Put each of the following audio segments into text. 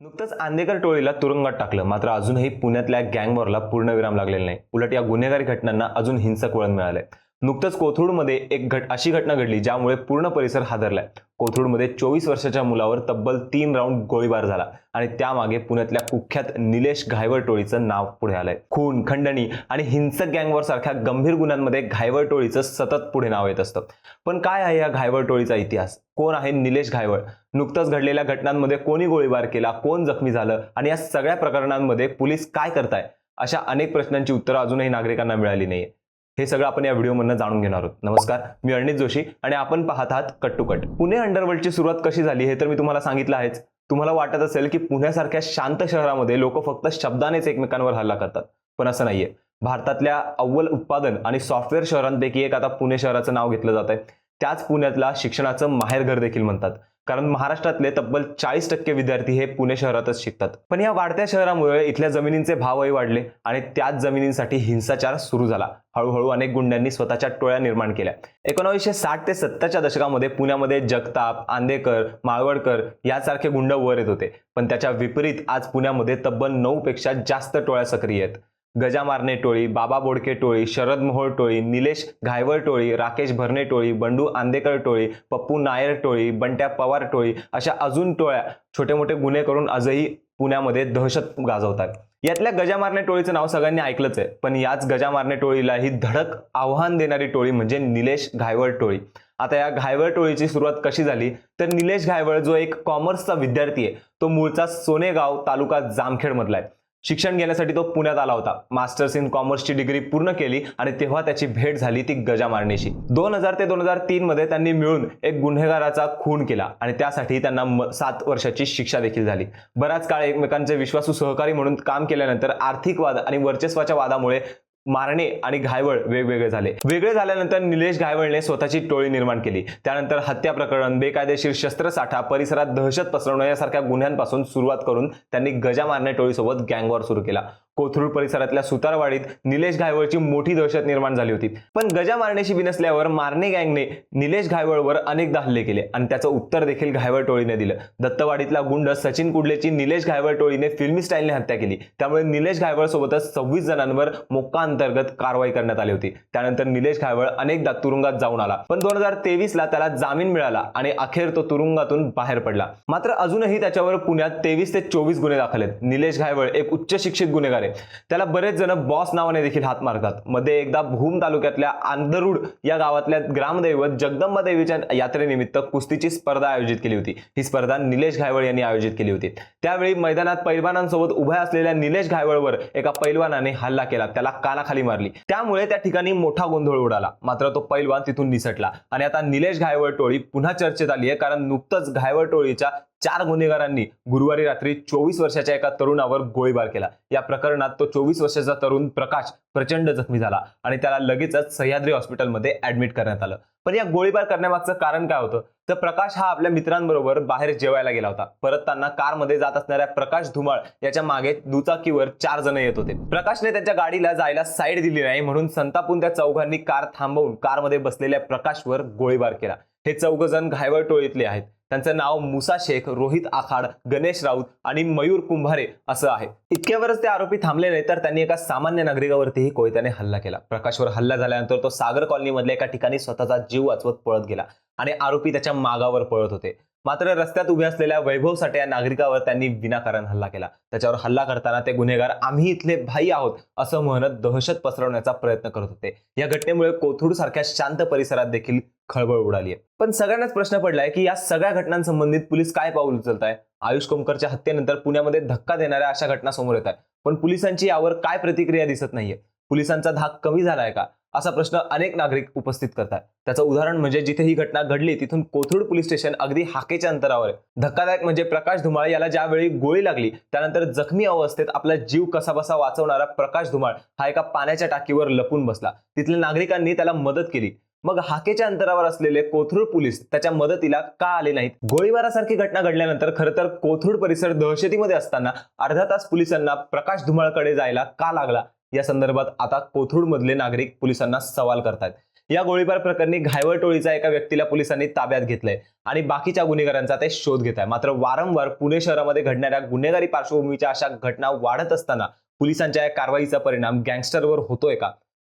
नुकतंच आंदेकर टोळीला तुरुंगात टाकलं. मात्र अजूनही पुण्यातल्या गँगवॉरला पूर्णविराम लागलेला नाही. उलट या गुन्हेगारी घटनांना अजून हिंसक वळण मिळालंय. नुकतंच कोथरूडमध्ये एक घट अशी घटना घडली ज्यामुळे पूर्ण परिसर हादरलाय. कोथरूडमध्ये चोवीस वर्षाच्या मुलावर तब्बल तीन राऊंड गोळीबार झाला. आणि त्यामागे पुण्यातल्या कुख्यात निलेश घायवळ टोळीचं नाव पुढे आलंय. खून खंडणी आणि हिंसक गँगवर सारख्या गंभीर गुन्ह्यांमध्ये घायवळ टोळीचं सतत पुढे नाव येत असतं. पण काय आहे या घायवळ टोळीचा इतिहास? कोण आहे निलेश घायवळ? नुकतंच घडलेल्या घटनांमध्ये कोणी गोळीबार केला? कोण जखमी झालं? आणि या सगळ्या प्रकरणांमध्ये पोलीस काय करताय? अशा अनेक प्रश्नांची उत्तरं अजूनही नागरिकांना मिळाली नाहीये. हे सगळं आपण या व्हिडिओमधनं जाणून घेणार आहोत. नमस्कार मी अर्णित जोशी आणि आपण पाहत आहात कट टू कट पुणे अंडरवर्ल्डची सुरुवात कशी झाली हे तर मी तुम्हाला सांगितलं आहेच. तुम्हाला वाटत असेल की पुण्यासारख्या शांत शहरामध्ये लोक फक्त शब्दानेच एकमेकांवर हल्ला करतात. पण असं नाहीये. भारतातल्या अव्वल उत्पादन आणि सॉफ्टवेअर शहरांपैकी एक आता पुणे शहराचं नाव घेतलं जात आहे त्याच पुण्यातला शिक्षणाचं माहेरघर देखील म्हणतात. कारण महाराष्ट्रातले तब्बल चाळीस टक्के विद्यार्थी हे पुणे शहरातच शिकतात. पण या वाढत्या शहरामुळे इथल्या जमिनींचे भावही वाढले आणि त्याच जमिनींसाठी हिंसाचार सुरू झाला. हळूहळू अनेक गुंड्यांनी स्वतःच्या टोळ्या निर्माण केल्या. एकोणावीसशे साठ ते सत्तरच्या दशकामध्ये पुण्यामध्ये जगताप आंदेकर माळवडकर यासारखे गुंड वर येत होते. पण त्याच्या विपरीत आज पुण्यामध्ये तब्बल नऊ पेक्षा जास्त टोळ्या सक्रिय आहेत. गजा मारणे टोळी बाबा बोडके टोळी शरद मोहोळ टोळी निलेश घायवळ टोळी राकेश भरणे टोळी बंडू आंदेकर टोळी पप्पू नायर टोळी बंट्या पवार टोळी अशा अजून टोळ्या छोटे मोठे गुन्हे करून आजही पुण्यामध्ये दहशत गाजवतात. यातल्या गजा मारणे टोळीचं नाव सगळ्यांनी ऐकलंच आहे. पण याच गजा मारणे टोळीला ही धडक आव्हान देणारी टोळी म्हणजे निलेश घायवळ टोळी. आता या घायवळ टोळीची सुरुवात कशी झाली? तर निलेश घायवळ जो एक कॉमर्सचा विद्यार्थी आहे तो मूळचा सोनेगाव तालुका जामखेडमधला आहे. शिक्षण घेण्यासाठी तो पुण्यात आला होता. मास्टर्स इन कॉमर्सची डिग्री पूर्ण केली आणि तेव्हा त्याची भेट झाली ती गजा मारण्याशी दोन हजार ते दोन हजार तीन मध्ये त्यांनी मिळून एक गुन्हेगाराचा खून केला आणि त्यासाठी त्यांना सात वर्षाची शिक्षा देखील झाली. बराच काळ एकमेकांचे विश्वासू सहकारी म्हणून काम केल्यानंतर आर्थिक वाद आणि वर्चस्वाच्या वादामुळे मारणे आणि घायवळ वेगवेगळे झाले. वेगळे झाल्यानंतर निलेश घायवळने स्वतःची टोळी निर्माण केली. त्यानंतर हत्या प्रकरण बेकायदेशीर शस्त्रसाठा परिसरात दहशत पसरवणं यासारख्या गुन्ह्यांपासून सुरुवात करून त्यांनी गजा मारणे टोळीसोबत गँगवॉर सुरू केला. कोथरूड परिसरातल्या सुतारवाडीत निलेश घायवळची मोठी दहशत निर्माण झाली होती. पण गजा मारण्याशी बिनसल्यावर मारणे गँगने निलेश घायवळवर अनेकदा हल्ले केले आणि त्याचं उत्तर देखील घायवळ टोळीने दिलं. दत्तवाडीतला गुंड सचिन कुडलेची निलेश घायवळ टोळीने फिल्मी स्टाईलने हत्या केली. त्यामुळे निलेश घायवळ सोबतच सव्वीस जणांवर मोक्का अंतर्गत कारवाई करण्यात आली होती. त्यानंतर निलेश घायवळ अनेकदा तुरुंगात जाऊन आला पण दोन हजार तेवीस ला त्याला जामीन मिळाला आणि अखेर तो तुरुंगातून बाहेर पडला. मात्र अजूनही त्याच्यावर पुण्यात तेवीस ते चोवीस गुन्हे दाखल आहेत. निलेश घायवळ एक उच्च शिक्षित गुन्हेगार आहे. त्याला बरेच जण बॉस नावाने देखील हात मारतात. मध्ये एकदा भूम तालुक्यातल्या आंदरूड या गावातल्या ग्रामदैवत जगदंबा देवीच्या यात्रेनिमित्त कुस्तीची स्पर्धा आयोजित केली होती. ही स्पर्धा निलेश घायवळ यांनी आयोजित केली होती. त्यावेळी मैदानात पैलवानांसोबत उभ्या असलेल्या निलेश घायवळवर एका पैलवानाने हल्ला केला. त्याला कानाखाली मारली. त्यामुळे त्या ठिकाणी मोठा गोंधळ उडाला. मात्र तो पैलवान तिथून निसटला. आणि आता निलेश घायवळ टोळी पुन्हा चर्चेत आली आहे कारण नुकतंच घायवळ टोळीच्या चार गुन्हेगारांनी गुरुवारी रात्री चोवीस वर्षाच्या एका तरुणावर गोळीबार केला. या प्रकरणात तो चोवीस वर्षाचा तरुण प्रकाश प्रचंड जखमी झाला आणि त्याला लगेचच सह्याद्री हॉस्पिटलमध्ये ऍडमिट करण्यात आलं. पण या गोळीबार करण्यामागचं कारण काय होतं? तर प्रकाश हा आपल्या मित्रांबरोबर बाहेर जेवायला गेला होता. परतताना कारमध्ये जात असणाऱ्या प्रकाश धुमाळ याच्या मागे दुचाकीवर चार जण येत होते. प्रकाशने त्याच्या गाडीला जायला साईड दिली नाही म्हणून संतापून त्या चौघांनी कार थांबवून कारमध्ये बसलेल्या प्रकाशवर गोळीबार केला. हे चौघ जण घायवळ टोळीतले आहेत. त्यांचं नाव मुसा शेख रोहित आखाड गणेश राऊत आणि मयूर कुंभारे असं आहे. इतक्यावरच ते आरोपी थांबले नाही तर त्यांनी एका सामान्य नागरिकावरतीही कोयत्याने हल्ला केला. प्रकाशवर हल्ला झाल्यानंतर तो सागर कॉलनीमधल्या एका ठिकाणी स्वतःचा जीव वाचवत पळत गेला. आणि आरोपी त्याच्या मागावर पळत होते. मात्र रस्त्यात उभे असलेल्या वैभव साठे या नागरिकावर त्यांनी विनाकारण हल्ला केला. त्याच्यावर हल्ला करताना ते गुन्हेगार आम्ही इथले भाई आहोत असं म्हणत दहशत पसरवण्याचा प्रयत्न करत होते. या घटनेमुळे कोथरूड सारख्या शांत परिसरात देखील खळबळ उडाली आहे. पण सगळ्यांनाच प्रश्न पडलाय की या सगळ्या घटनांसंबंधित पोलीस काय पाऊल उचलत आहे आयुष कोमकरच्या हत्येनंतर पुण्यामध्ये धक्का देणाऱ्या अशा घटना समोर येत आहेत. पण पोलिसांची यावर काय प्रतिक्रिया दिसत नाहीये? पोलिसांचा धाक कमी झालाय का? असा प्रश्न अनेक नागरिक उपस्थित करतात. त्याचं उदाहरण म्हणजे जिथे ही घटना घडली तिथून कोथरूड पोलीस स्टेशन अगदी हाकेच्या अंतरावर आहे. धक्कादायक म्हणजे प्रकाश धुमाळ याला ज्यावेळी गोळी लागली त्यानंतर जखमी अवस्थेत आपला जीव कसाबसा वाचवणारा प्रकाश धुमाळ हा एका पाण्याच्या टाकीवर लपून बसला. तिथल्या नागरिकांनी त्याला मदत केली. मग हाकेच्या अंतरावर असलेले कोथरूड पोलीस त्याच्या मदतीला का आले नाहीत? गोळीबारासारखी घटना घडल्यानंतर खरं तर कोथरूड परिसर दहशतीमध्ये असताना अर्धा तास पोलिसांना प्रकाश धुमाळकडे जायला का लागला? या संदर्भात आता कोथरूडमधले नागरिक पोलिसांना सवाल करतायत. या गोळीबार प्रकरणी घायवळ टोळीचा एका व्यक्तीला पोलिसांनी ताब्यात घेतलंय आणि बाकीच्या गुन्हेगारांचा ते शोध घेत आहे मात्र वारंवार पुणे शहरामध्ये घडणाऱ्या गुन्हेगारी पार्श्वभूमीच्या अशा घटना वाढत असताना पोलिसांच्या या कारवाईचा परिणाम गँगस्टरवर होतोय का?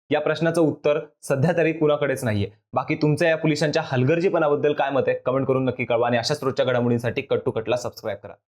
या प्रश्नाचं उत्तर सध्या तरी कुणाकडेच नाहीये. बाकी तुमच्या या पोलिसांच्या हलगर्जीपणाबद्दल काय मत आहे? कमेंट करून नक्की कळवा आणि अशाच रोजच्या घडामोडींसाठी कट टू कटला सबस्क्राईब करा.